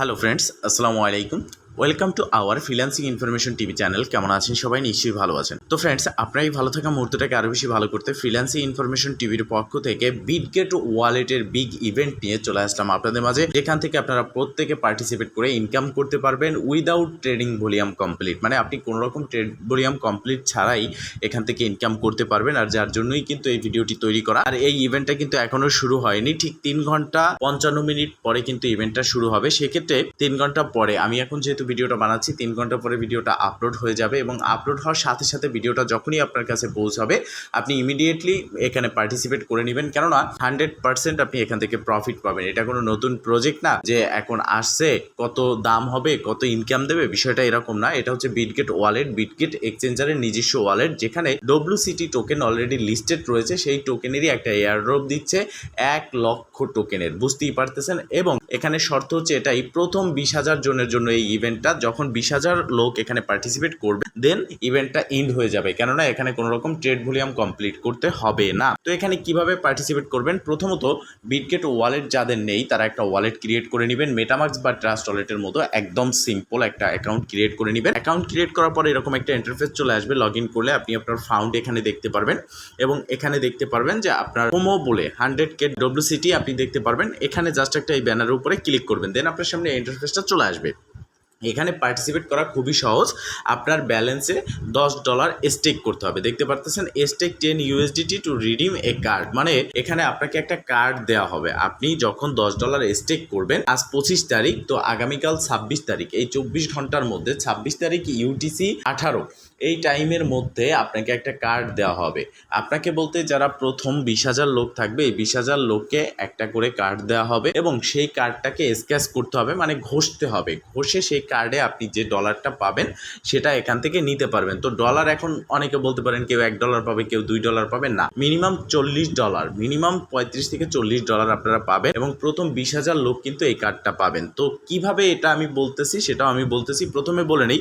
Hello friends আসসালামু আলাইকুম welcome to our freelancing information TV channel কেমন আছেন সবাই? নিশ্চয়ই ভালো আছেন। তো ফ্রেন্ডস আপনার এই ভালো থাকা মুহূর্তটাকে আরও বেশি ভালো করতে ফ্রিল্যান্সিং ইনফরমেশন টিভির পক্ষ থেকে বিটগেট ওয়ালেটের বিগ ইভেন্ট নিয়ে চলে আসলাম আপনাদের মাঝে, যেখান থেকে আপনারা প্রত্যেকে পার্টিসিপেট করে ইনকাম করতে পারবেন উইদাউট ট্রেডিং ভলিউম কমপ্লিট মানে আপনি কোনো রকম ট্রেড ভলিউম কমপ্লিট ছাড়াই এখান থেকে ইনকাম করতে পারবেন, আর যার জন্যই কিন্তু এই ভিডিওটি তৈরি করা। আর এই ইভেন্টটা কিন্তু এখনও শুরু হয়নি, ঠিক তিন ঘণ্টা পঞ্চান্ন মিনিট পরে কিন্তু ইভেন্টটা শুরু হবে। সেক্ষেত্রে তিন ঘণ্টা পরে, আমি এখন যেহেতু ভিডিওটা বানাচ্ছি, তিন ঘণ্টা পরে ভিডিওটা আপলোড হয়ে যাবে এবং আপলোড হওয়ার সাথে সাথে ভিডিওটা যখনই আপনার কাছে পৌঁছাবে, আপনি ইমিডিয়েটলি এখানে পার্টিসিপেট করে নেবেন। কেননা হান্ড্রেড পার্সেন্ট আপনি এখান থেকে প্রফিট পাবেন। এটা কোনো নতুন প্রজেক্ট না যে এখন আসছে, কত দাম হবে, কত ইনকাম দেবে, বিষয়টা এরকম না। এটা হচ্ছে বিটগেট ওয়ালেট বিটগেট এক্সচেঞ্জারের নিজস্ব ওয়ালেট যেখানে W CT token already listed রয়েছে। সেই টোকেনেরই একটা এয়ারড্রপ দিচ্ছে, এক লক্ষ টোকেনের বুঝতেই পারতেছেন? এবং এখানে শর্ত হচ্ছে এটাই, প্রথম বিশ হাজার জনের জন্য এই ইভেন্টটা যখন বিশ হাজার লোক এখানে পার্টিসিপেট করবে দেন ইভেন্টটা এন্ড হয়ে যাবে। কেননা এখানে কোনো রকম ট্রেড ভলিউম কমপ্লিট করতে হবে না। তো এখানে কীভাবে পার্টিসিপেট করবেন? প্রথমত বিটগেট ওয়ালেট যাদের নেই, তারা একটা ওয়ালেট ক্রিয়েট করে নেবেন। মেটামার্কস বা ট্রাস্ট ওয়ালেটের মতো একদম সিম্পল একটা অ্যাকাউন্ট ক্রিয়েট করে নেবেন। অ্যাকাউন্ট ক্রিয়েট করার পরে এরকম একটা ইন্টারফেস চলে আসবে। লগ ইন করলে আপনি আপনার ফাউন্ড এখানে দেখতে পারবেন এবং এখানে দেখতে পারবেন যে আপনার হোমো বলে হান্ড্রেড কে ডব্লিউ সিটি আপনি দেখতে পারবেন। এখানে জাস্ট একটা এই ব্যানারের উপরে ক্লিক করবেন। দেন আপনার সামনে ইন্টারফেসটা চলে আসবে। এখানে পার্টিসিপেট করা খুবই সহজ। আপনার ব্যালেন্সে দশ ডলার স্টেক করতে হবে। দেখতে পারতেছেন stake ten USDT to redeem a card মানে এখানে আপনাকে একটা কার্ড দেওয়া হবে। আপনি যখন দশ ডলার স্টেক করবেন, আজ পঁচিশ তারিখ, তো আগামীকাল ছাব্বিশ তারিখ। এই চব্বিশ ঘণ্টার মধ্যে, ছাব্বিশ তারিখ ইউটিসি আঠারো। এই টাইমের মধ্যে আপনাকে একটা কার্ড দেওয়া হবে। আপনাকে বলতে যারা প্রথম বিশ হাজার লোক থাকবে, এই বিশ হাজার লোককে একটা করে কার্ড দেওয়া হবে এবং সেই কার্ডটাকে স্ক্যাচ করতে হবে মানে ঘষতে হবে। ঘষে সেই কার্ডে আপনি যে ডলারটা পাবেন, সেটা এখান থেকে নিতে পারবেন। তো ডলার এখন অনেকে বলতে পারেন, কেউ এক ডলার পাবে, কেউ দুই ডলার পাবে, না। মিনিমাম চল্লিশ ডলার মিনিমাম পঁয়ত্রিশ থেকে চল্লিশ ডলার আপনারা পাবেন এবং প্রথম বিশ হাজার লোক কিন্তু এই কার্ডটা পাবেন। তো কীভাবে এটা আমি বলতেছি, সেটাও আমি বলতেছি। প্রথমে বলে নেই,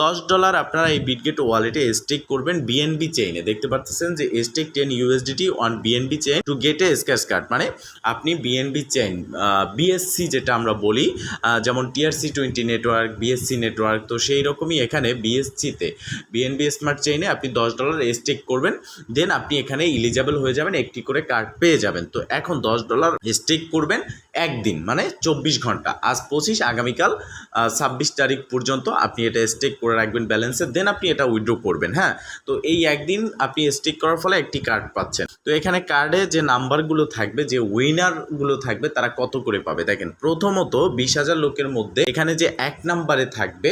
দশ ডলার আপনারা এই বিটগেট ওয়ালেটে স্টেক করবেন বিএনবি চেইনে দেখতে পাচ্ছেন যে stake ten USDT on BNB chain to get a scratch card মানে আপনি বিএনবি চেইন বিএসসি যেটা আমরা বলি যেমন TRC twenty network BSC network তো সেই রকমই এখানে বিএসসিতে বিএনবি স্মার্ট চেইনে আপনি দশ ডলার স্টেক করবেন দেন আপনি এখানে ইলিজেবল হয়ে যাবেন, একটি করে কার্ড পেয়ে যাবেন। তো এখন দশ ডলার স্টেক করবেন একদিন মানে চব্বিশ ঘণ্টা, আজ পঁচিশ, আগামীকাল ছাব্বিশ তারিখ পর্যন্ত আপনি এটা স্টেক করে রাখবেন ব্যালেন্সে দেন আপনি এটা উইথড্র করবেন হ্যাঁ? তো এই একদিন আপনি স্টেক করার ফলে একটি কার্ড পাচ্ছেন। তো এখানে কার্ডে যে নাম্বারগুলো থাকবে, যে উইনারগুলো থাকবে, তারা কত করে পাবে? দেখেন, প্রথমত বিশ হাজার লোকের মধ্যে এখানে যে এক নাম্বারে থাকবে,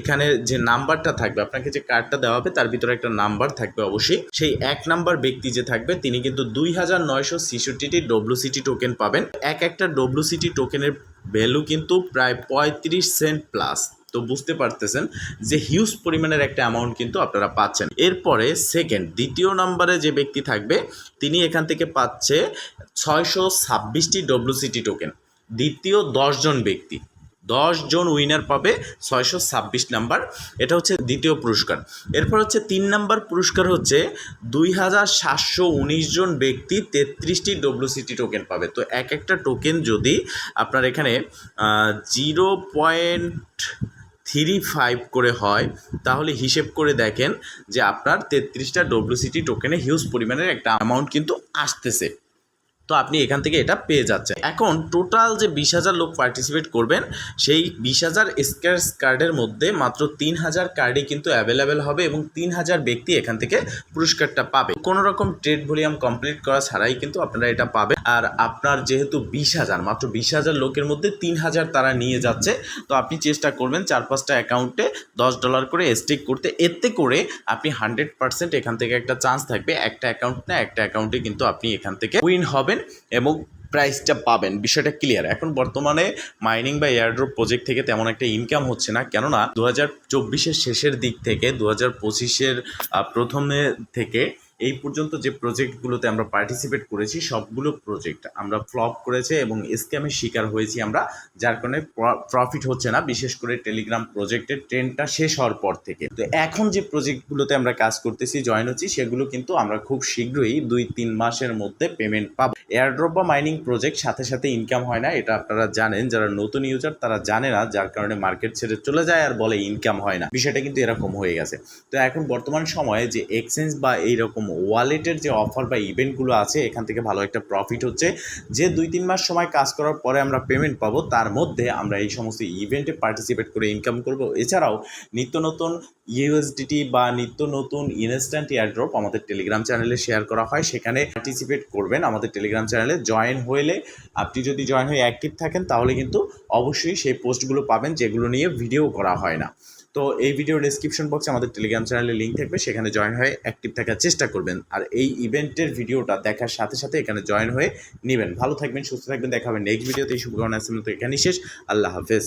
এখানে যে নাম্বারটা থাকবে, আপনাকে যে কার্ডটা দেওয়া হবে, তার ভিতরে একটা নাম্বার থাকবে অবশ্যই। সেই এক নাম্বার ব্যক্তি যে থাকবে, তিনি কিন্তু দুই হাজার নয়শো ছিষট্টিটি ডব্লিউসিটি টোকেন পাবেন। এক একটা ডব্লিউসিটি টোকেনের ভ্যালু কিন্তু প্রায় পঁয়ত্রিশ সেন্ট প্লাস তো বুঝতে পারতেছেন যে হিউজ পরিমাণের একটা অ্যামাউন্ট কিন্তু আপনারা পাচ্ছেন। এরপরে সেকেন্ড দ্বিতীয় নম্বরে যে ব্যক্তি থাকবে, তিনি এখান থেকে পাচ্ছে ছয়শো ছাব্বিশটি ডব্লিউসিটি টোকেন দ্বিতীয় দশজন ব্যক্তি। জন উইনার পাবে ছয়শো ছাব্বিশ নাম্বার। এটা হচ্ছে দ্বিতীয় পুরস্কার। এরপর হচ্ছে তিন নাম্বার পুরস্কার হচ্ছে দুই হাজার সাতশো উনিশ জন ব্যক্তি তেত্রিশটি ডব্লিউসিটি টোকেন পাবে। তো এক একটা টোকেন যদি আপনার এখানে জিরো পয়েন্ট থ্রি ফাইভ করে হয়, তাহলে হিসেব করে দেখেন যে আপনার তেত্রিশটা ডব্লিউসিটি টোকেনে হিউজ পরিমাণের একটা অ্যামাউন্ট কিন্তু আসতেছে। তো আপনি এখান থেকে এটা পেয়ে যাচ্ছেন। এখন টোটাল যে বিশ হাজার লোক পার্টিসিপেট করবেন, সেই বিশ হাজার স্ক্র্যাচ কার্ডের মধ্যে মাত্র তিন হাজার কার্ডই কিন্তু অ্যাভেলেবেল হবে এবং তিন হাজার ব্যক্তি এখান থেকে পুরস্কারটা পাবে। কোনো রকম ট্রেড ভলিউম কমপ্লিট করা ছাড়াই কিন্তু আপনারা এটা পাবেন। আর আপনার যেহেতু বিশ হাজার, মাত্র বিশ হাজার লোকের মধ্যে তিন হাজার তারা নিয়ে যাচ্ছে, তো আপনি চেষ্টা করবেন চার পাঁচটা অ্যাকাউন্টে দশ ডলার করে স্টেক করতে। এতে করে আপনি হান্ড্রেড পার্সেন্ট এখান থেকে একটা চান্স থাকবে। একটা অ্যাকাউন্ট না, একটা অ্যাকাউন্টে কিন্তু আপনি এখান থেকে উইন হবেন। এবং প্রাইসটা পাবেন। বিষয়টা ক্লিয়ার এখন বর্তমানে মাইনিং বা এয়ারড্রপ প্রজেক্ট থেকে তেমন একটা ইনকাম হচ্ছে না। কেননা দু হাজার চব্বিশের শেষের দিক থেকে দু হাজার পঁচিশের প্রথমে থেকে এই পর্যন্ত যে প্রজেক্টগুলোতে আমরা পার্টিসিপেট করেছি, সবগুলো প্রজেক্ট আমরা ফ্লপ করেছে এবং স্ক্যামের শিকার হয়েছি আমরা, যার কারণে প্রফিট হচ্ছে না, বিশেষ করে টেলিগ্রাম প্রজেক্টের ট্রেনটা শেষ হওয়ার পর থেকে। তো এখন যে প্রজেক্টগুলোতে আমরা কাজ করতেছি জয়েন হচ্ছি, সেগুলো কিন্তু আমরা খুব শীঘ্রই দুই, তিন মাসের মধ্যে পেমেন্ট পাবো। এয়ারড্রপ বা মাইনিং প্রজেক্ট সাথে সাথে ইনকাম হয় না, এটা আপনারা জানেন, যারা নতুন ইউজার তারা জানে না, যার কারণে মার্কেট ছেড়ে চলে যায় আর বলে ইনকাম হয় না। বিষয়টা কিন্তু এরকম হয়ে গেছে। তো এখন বর্তমান সময়ে যে এক্সচেঞ্জ বা এইরকম ওয়ালেটের যে অফার বা ইভেন্টগুলো আছে, এখান থেকে ভালো একটা প্রফিট হচ্ছে। যে দুই তিন মাস সময় কাজ করার পরে আমরা পেমেন্ট পাবো, তার মধ্যে আমরা এই সমস্ত ইভেন্টে পার্টিসিপেট করে ইনকাম করব। এছাড়াও নিত্য নতুন ইউএসডিটি বা নিত্য নতুন ইনস্ট্যান্ট এয়ারড্রপ আমাদের টেলিগ্রাম চ্যানেলে শেয়ার করা হয়। সেখানে পার্টিসিপেট করবেন আমাদের টেলিগ্রাম চ্যানেলে জয়েন হলে আপনি যদি জয়েন হয়ে অ্যাক্টিভ থাকেন, তাহলে কিন্তু অবশ্যই সেই পোস্টগুলো পাবেন, যেগুলো নিয়ে ভিডিও করা হয় না। তো এই ভিডিও ডিসক্রিপশন বক্সে আমাদের টেলিগ্রাম চ্যানেলের লিঙ্ক থাকবে, সেখানে জয়েন হয়ে অ্যাক্টিভ থাকার চেষ্টা করবেন। আর এই ইভেন্টের ভিডিওটা দেখার সাথে সাথে এখানে জয়েন হয়ে নেবেন। ভালো থাকবেন, সুস্থ থাকবেন, দেখা হবে নেক্সট ভিডিওতে এই শুভকামনা, এখানেই শেষ। আল্লাহ হাফেজ।